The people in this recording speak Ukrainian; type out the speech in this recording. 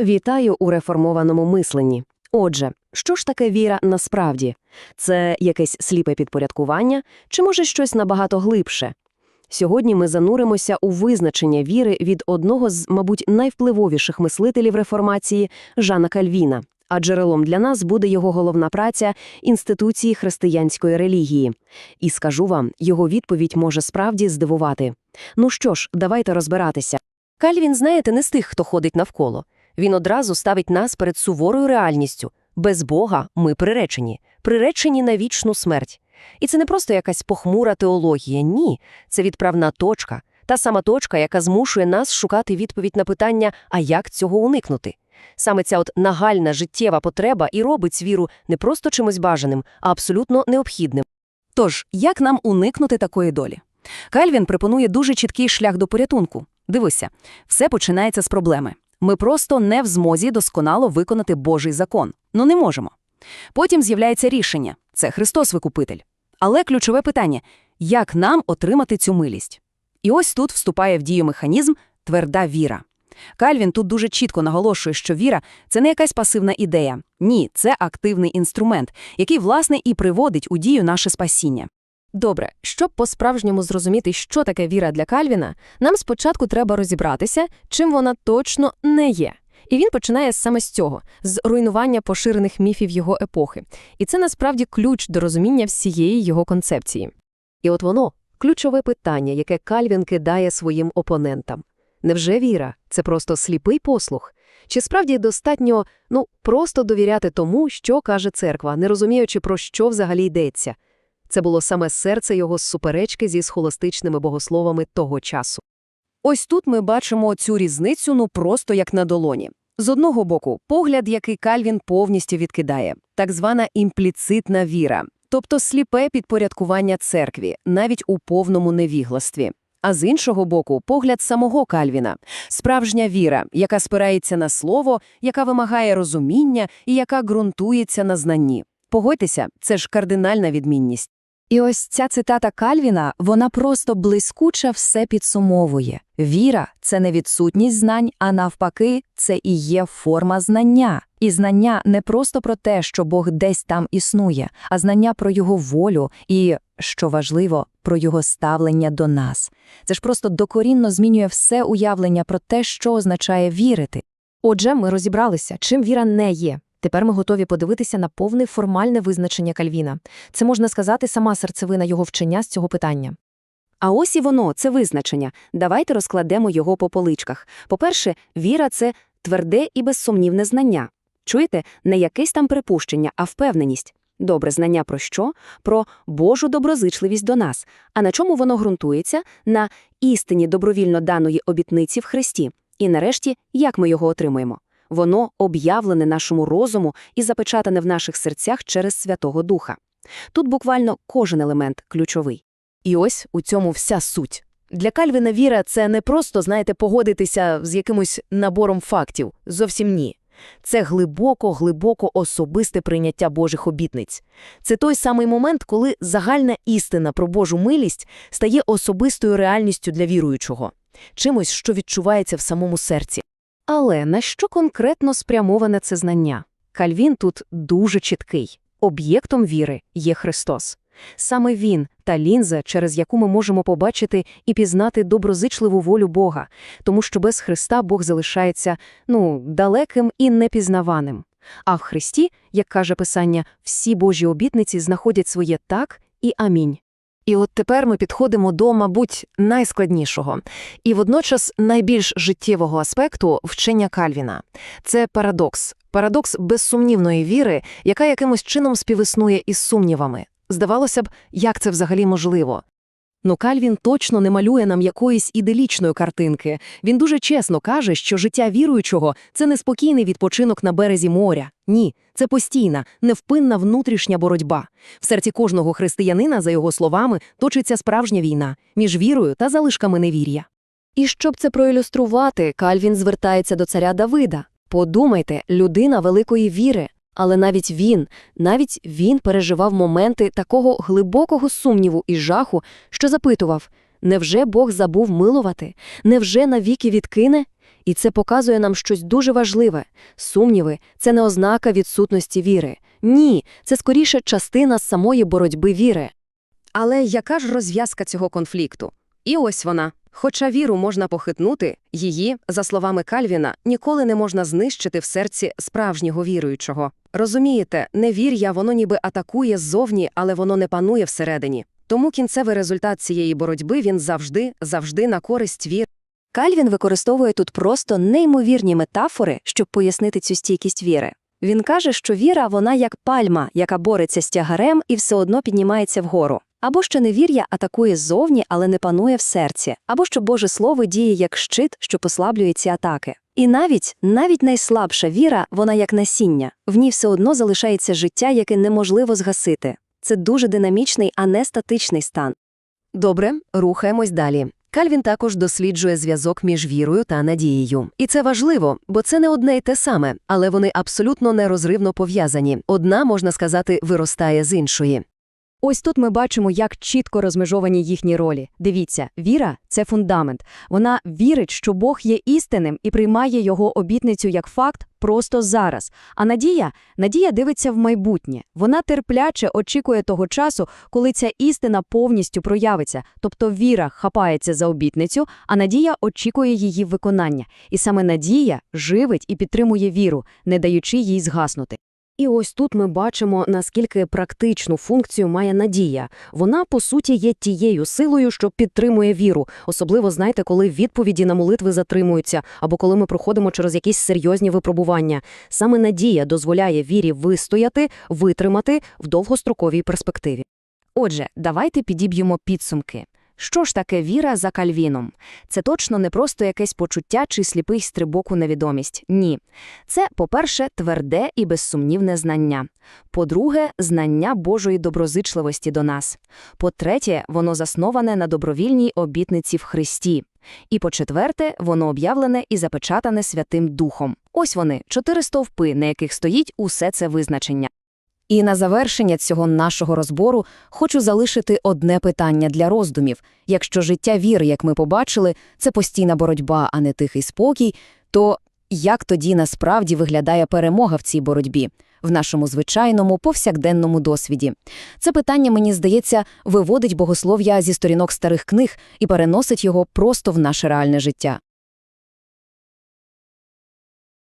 Вітаю у реформованому мисленні. Отже, що ж таке віра насправді? Це якесь сліпе підпорядкування чи може щось набагато глибше? Сьогодні ми зануримося у визначення віри від одного з, мабуть, найвпливовіших мислителів реформації Жана Кальвіна, а джерелом для нас буде його головна праця інституції християнської релігії. І скажу вам, його відповідь може справді здивувати. Ну що ж, давайте розбиратися. Кальвін, знаєте, не з тих, хто ходить навколо. Він одразу ставить нас перед суворою реальністю. Без Бога ми приречені, приречені на вічну смерть. І це не просто якась похмура теологія, ні. Це відправна точка, та сама точка, яка змушує нас шукати відповідь на питання, а як цього уникнути. Саме ця от нагальна життєва потреба і робить віру не просто чимось бажаним, а абсолютно необхідним. Тож, як нам уникнути такої долі? Кальвін пропонує дуже чіткий шлях до порятунку. Дивися, все починається з проблеми. Ми просто не в змозі досконало виконати Божий закон. Ну не можемо. Потім з'являється рішення – це Христос Викупитель. Але ключове питання – як нам отримати цю милість? І ось тут вступає в дію механізм «тверда віра». Кальвін тут дуже чітко наголошує, що віра – це не якась пасивна ідея. Ні, це активний інструмент, який, власне, і приводить у дію наше спасіння. Добре, щоб по-справжньому зрозуміти, що таке віра для Кальвіна, нам спочатку треба розібратися, чим вона точно не є. І він починає саме з цього, з руйнування поширених міфів його епохи. І це насправді ключ до розуміння всієї його концепції. І от воно ключове питання, яке Кальвін кидає своїм опонентам. Невже віра – це просто сліпий послух? Чи справді достатньо, ну, просто довіряти тому, що каже церква, не розуміючи, про що взагалі йдеться? Це було саме серце його суперечки зі схоластичними богословами того часу. Ось тут ми бачимо цю різницю ну просто як на долоні. З одного боку, погляд, який Кальвін повністю відкидає, так звана імпліцитна віра, тобто сліпе підпорядкування церкві, навіть у повному невігластві. А з іншого боку, погляд самого Кальвіна – справжня віра, яка спирається на слово, яка вимагає розуміння і яка ґрунтується на знанні. Погодьтеся, це ж кардинальна відмінність. І ось ця цитата Кальвіна, вона просто блискуче все підсумовує. Віра – це не відсутність знань, а навпаки, це і є форма знання. І знання не просто про те, що Бог десь там існує, а знання про його волю і, що важливо, про його ставлення до нас. Це ж просто докорінно змінює все уявлення про те, що означає вірити. Отже, ми розібралися, чим віра не є. Тепер ми готові подивитися на повне формальне визначення Кальвіна. Це, можна сказати, сама серцевина його вчення з цього питання. А ось і воно, це визначення. Давайте розкладемо його по поличках. По-перше, віра – це тверде і безсумнівне знання. Чуєте, не якесь там припущення, а впевненість. Добре знання про що? Про Божу доброзичливість до нас. А на чому воно ґрунтується? На істині добровільно даної обітниці в Христі. І нарешті, як ми його отримуємо? Воно об'явлене нашому розуму і запечатане в наших серцях через Святого Духа. Тут буквально кожен елемент ключовий. І ось у цьому вся суть. Для Кальвіна віра – це не просто, знаєте, погодитися з якимось набором фактів. Зовсім ні. Це глибоко-глибоко особисте прийняття Божих обітниць. Це той самий момент, коли загальна істина про Божу милість стає особистою реальністю для віруючого, чимось, що відчувається в самому серці. Але на що конкретно спрямоване це знання? Кальвін тут дуже чіткий. Об'єктом віри є Христос. Саме Він – та лінза, через яку ми можемо побачити і пізнати доброзичливу волю Бога, тому що без Христа Бог залишається, ну, далеким і непізнаваним. А в Христі, як каже Писання, всі Божі обітниці знаходять своє «так» і «амінь». І от тепер ми підходимо до, мабуть, найскладнішого і водночас найбільш життєвого аспекту вчення Кальвіна. Це парадокс. Парадокс безсумнівної віри, яка якимось чином співіснує із сумнівами. Здавалося б, як це взагалі можливо? Ну, Кальвін точно не малює нам якоїсь іделічної картинки. Він дуже чесно каже, що життя віруючого – це не спокійний відпочинок на березі моря. Ні, це постійна, невпинна внутрішня боротьба. В серці кожного християнина, за його словами, точиться справжня війна між вірою та залишками невір'я. І щоб це проілюструвати, Кальвін звертається до царя Давида. Подумайте, людина великої віри. Але навіть він, навіть він переживав моменти такого глибокого сумніву і жаху, що запитував: невже Бог забув милувати? Невже навіки відкине? І це показує нам щось дуже важливе. Сумніви – це не ознака відсутності віри. Ні, це скоріше частина самої боротьби віри. Але яка ж розв'язка цього конфлікту? І ось вона. Хоча віру можна похитнути, її, за словами Кальвіна, ніколи не можна знищити в серці справжнього віруючого. Розумієте, невір'я воно ніби атакує ззовні, але воно не панує всередині. Тому кінцевий результат цієї боротьби він завжди, завжди на користь віри. Кальвін використовує тут просто неймовірні метафори, щоб пояснити цю стійкість віри. Він каже, що віра вона як пальма, яка бореться з тягарем і все одно піднімається вгору. Або що невір'я атакує ззовні, але не панує в серці, або що Боже Слово діє як щит, що послаблює ці атаки. І навіть, навіть найслабша віра, вона як насіння, в ній все одно залишається життя, яке неможливо згасити. Це дуже динамічний, а не статичний стан. Добре, рухаємось далі. Кальвін також досліджує зв'язок між вірою та надією. І це важливо, бо це не одне й те саме, але вони абсолютно нерозривно пов'язані. Одна, можна сказати, виростає з іншої. Ось тут ми бачимо, як чітко розмежовані їхні ролі. Дивіться, віра це фундамент. Вона вірить, що Бог є істинним і приймає його обітницю як факт просто зараз. А надія, надія дивиться в майбутнє. Вона терпляче очікує того часу, коли ця істина повністю проявиться. Тобто віра хапається за обітницю, а надія очікує її виконання. І саме надія живить і підтримує віру, не даючи їй згаснути. І ось тут ми бачимо, наскільки практичну функцію має надія. Вона, по суті, є тією силою, що підтримує віру. Особливо, знаєте, коли відповіді на молитви затримуються, або коли ми проходимо через якісь серйозні випробування. Саме надія дозволяє вірі вистояти, витримати в довгостроковій перспективі. Отже, давайте підіб'ємо підсумки. Що ж таке віра за Кальвіном? Це точно не просто якесь почуття чи сліпий стрибок у невідомість. Ні. Це, по-перше, тверде і безсумнівне знання. По-друге, знання Божої доброзичливості до нас. По-третє, воно засноване на добровільній обітниці в Христі. І по-четверте, воно об'явлене і запечатане Святим Духом. Ось вони, чотири стовпи, на яких стоїть усе це визначення. І на завершення цього нашого розбору хочу залишити одне питання для роздумів. Якщо життя віри, як ми побачили, це постійна боротьба, а не тихий спокій, то як тоді насправді виглядає перемога в цій боротьбі? В нашому звичайному повсякденному досвіді. Це питання, мені здається, виводить богослов'я зі сторінок старих книг і переносить його просто в наше реальне життя.